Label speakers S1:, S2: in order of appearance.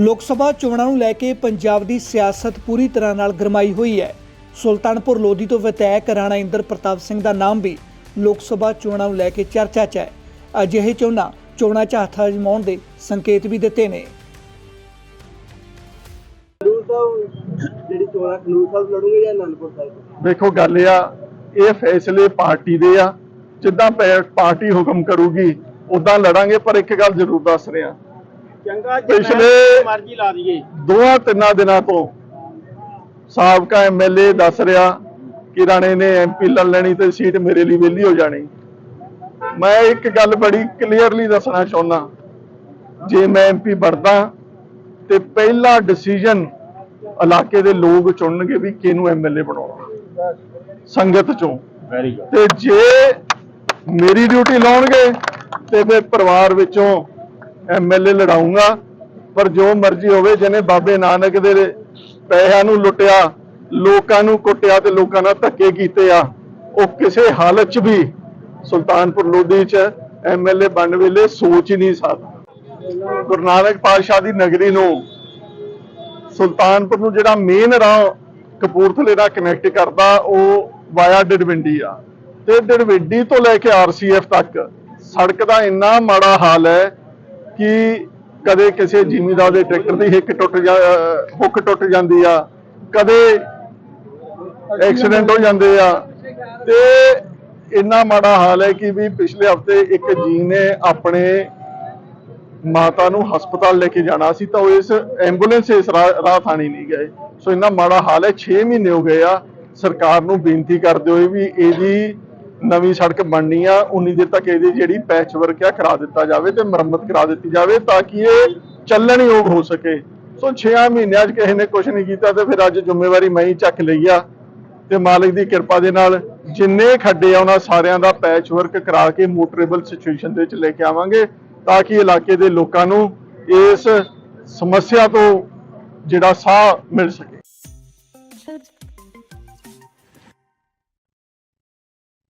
S1: ਲੋਕ ਸਭਾ ਚੋਣਾਂ ਨੂੰ ਲੈ ਕੇ ਪੰਜਾਬ ਦੀ ਸਿਆਸਤ ਪੂਰੀ ਤਰ੍ਹਾਂ ਨਾਲ ਗਰਮਾਈ ਹੋਈ ਹੈ। ਸੁਲਤਾਨਪੁਰ ਲੋਧੀ ਤੋਂ ਵਿਧਾਇਕ ਰਾਣਾ ਇੰਦਰ ਪ੍ਰਤਾਪ ਸਿੰਘ ਦਾ ਨਾਮ ਵੀ ਲੋਕ ਸਭਾ ਚੋਣਾਂ ਨੂੰ ਲੈ ਕੇ ਚਰਚਾ 'ਚ ਹੈ। ਅਜਿਹੇ ਚੋਣਾਂ ਚੋਣਾਂ 'ਚ ਹੱਥ ਅਜਮਾਉਣ ਦੇ ਸੰਕੇਤ ਵੀ ਦਿੱਤੇ ਨੇ।
S2: ਖਡੂਰ ਸਾਹਿਬ ਜਿਹੜੀ ਚੋਣਾਂ ਖਡੂਰ ਸਾਹਿਬ ਲੜੂਗੇ ਜਾਂ ਅਨੰਦਪੁਰ ਸਾਹਿਬ?
S3: ਵੇਖੋ ਗੱਲ ਇਹ ਆ ਇਹ ਫੈਸਲੇ ਪਾਰਟੀ ਦੇ ਆ। ਜਿੱਦਾਂ ਪਾਰਟੀ ਹੁਕਮ ਕਰੂਗੀ ਉਦਾਂ ਲੜਾਂਗੇ ਪਰ ਇੱਕ ਗੱਲ ਜ਼ਰੂਰ ਦੱਸ ਰਿਹਾ।
S2: ਚੰਗਾ
S3: ਪਿਛਲੇ-
S2: ਮਰਜ਼ੀ ਲਾ ਦਈਏ।
S3: ਦੋਹਾਂ ਤਿੰਨਾਂ ਦਿਨਾਂ ਤੋਂ ਸਾਬਕਾ ਐਮਐਲਏ ਦੱਸ ਰਿਹਾ ਕਿ ਰਾਣੇ ਨੇ ਐਮਪੀ ਲੜ ਲੈਣੀ ਤੇ ਸੀਟ ਮੇਰੇ ਲਈ ਵਿਹਲੀ ਹੋ ਜਾਣੀ। ਮੈਂ ਇੱਕ ਗੱਲ ਬੜੀ ਕਲੀਅਰਲੀ ਦੱਸਣਾ ਚਾਹੁੰਦਾ। ਜੇ ਮੈਂ ਐਮਪੀ ਬਣਦਾ ਤੇ ਪਹਿਲਾ ਡਿਸੀਜਨ ਇਲਾਕੇ ਦੇ ਲੋਕ ਚੁਣਨਗੇ ਵੀ ਕਿਹਨੂੰ ਐਮਐਲਏ ਬਣਾਉਣਾ। ਸੰਗਤ ਚੋਂ।
S2: ਵੈਰੀ ਗੁੱਡ
S3: ਤੇ ਜੇ ਮੇਰੀ ਡਿਊਟੀ ਲਾਉਣਗੇ ਤੇ ਫਿਰ ਪਰਿਵਾਰ ਵਿੱਚੋਂ ਐਮਐਲਏ ਲੜਾਉਂਗਾ, ਪਰ ਜੋ ਮਰਜ਼ੀ ਹੋਵੇ, ਜਿਹਨੇ ਬਾਬੇ ਨਾਨਕ ਦੇ ਪੈਸਿਆਂ ਨੂੰ ਲੁੱਟਿਆ, ਲੋਕਾਂ ਨੂੰ ਕੁੱਟਿਆ ਤੇ ਲੋਕਾਂ ਨਾਲ ਧੱਕੇ ਕੀਤੇ ਆ, ਉਹ ਕਿਸੇ ਹਾਲਤ 'ਚ ਵੀ ਸੁਲਤਾਨਪੁਰ ਲੋਧੀ 'ਚ ਐਮਐਲਏ ਬਣ ਵੇਲੇ ਸੋਚ ਹੀ ਨਹੀਂ ਸਕਦਾ। ਗੁਰੂ ਨਾਨਕ ਪਾਤਸ਼ਾਹ ਦੀ ਨਗਰੀ ਨੂੰ, ਸੁਲਤਾਨਪੁਰ ਨੂੰ ਜਿਹੜਾ ਮੇਨ ਰਾਹ ਕਪੂਰਥਲੇ ਨਾਲ ਕਨੈਕਟ ਕਰਦਾ, ਉਹ ਵਾਇਆ ਡਿਡਵਿੰਡੀ ਆ। ਤੇ ਡਿਡਵਿੰਡੀ ਤੋਂ ਲੈ ਕੇ ਆਰਸੀਐਫ ਤੱਕ ਸੜਕ ਦਾ ਇੰਨਾ ਮਾੜਾ ਹਾਲ ਹੈ ਕਿ ਕਦੇ ਕਿਸੇ ਜ਼ਿਮੀਂਦਾਰ ਦੇ ਟਰੈਕਟਰ ਦੀ ਹਿੱਕ ਟੁੱਟ ਜਾ ਹੁੱਕ ਟੁੱਟ ਜਾਂਦੀ ਆ, ਕਦੇ ਐਕਸੀਡੈਂਟ ਹੋ ਜਾਂਦੇ ਆ। ਤੇ ਇੰਨਾ ਮਾੜਾ ਹਾਲ ਹੈ ਕਿ ਵੀ ਪਿਛਲੇ ਹਫ਼ਤੇ ਇੱਕ ਜੀ ਨੇ ਆਪਣੇ ਮਾਤਾ ਨੂੰ ਹਸਪਤਾਲ ਲੈ ਕੇ ਜਾਣਾ ਸੀ, ਤਾਂ ਉਹ ਇਸ ਐਂਬੂਲੈਂਸ ਇਸ ਰਾਹ ਰਾਹ ਥਾਣੀ ਨਹੀਂ ਗਏ। ਸੋ ਇੰਨਾ ਮਾੜਾ ਹਾਲ ਹੈ 6 ਮਹੀਨੇ ਹੋ ਗਏ ਆ, ਸਰਕਾਰ ਨੂੰ ਬੇਨਤੀ ਕਰਦੇ ਹੋਏ ਵੀ ਇਹਦੀ ਨਵੀਂ ਸੜਕ ਬਣਨੀ ਆ, ਉਨੀ ਦੇਰ ਤੱਕ ਇਹਦੀ ਜਿਹੜੀ ਪੈਚ ਵਰਕ ਆ ਕਰਾ ਦਿੱਤਾ ਜਾਵੇ ਤੇ ਮੁਰੰਮਤ ਕਰਾ ਦਿੱਤੀ ਜਾਵੇ ਤਾਂ ਕਿ ਇਹ ਚੱਲਣ ਯੋਗ ਹੋ ਸਕੇ। ਸੋ 6 ਮਹੀਨਿਆਂ 'ਚ ਕਿਸੇ ਨੇ ਕੁਝ ਨਹੀਂ ਕੀਤਾ ਤੇ ਫਿਰ ਅੱਜ ਜ਼ਿੰਮੇਵਾਰੀ ਮੈਂ ਹੀ ਚੱਕ ਲਈ ਆ ਤੇ ਮਾਲਕ ਦੀ ਕਿਰਪਾ ਦੇ ਨਾਲ ਜਿੰਨੇ ਖੱਡੇ ਆ ਉਹਨਾਂ ਸਾਰਿਆਂ ਦਾ ਪੈਚ ਵਰਕ ਕਰਾ ਕੇ ਮੋਟਰੇਬਲ ਸਿਚੁਏਸ਼ਨ ਦੇ ਵਿੱਚ ਲੈ ਕੇ ਆਵਾਂਗੇ ਤਾਂ ਕਿ ਇਲਾਕੇ ਦੇ ਲੋਕਾਂ ਨੂੰ ਇਸ ਸਮੱਸਿਆ ਤੋਂ ਜਿਹੜਾ ਸਾਹ ਮਿਲ ਸਕੇ।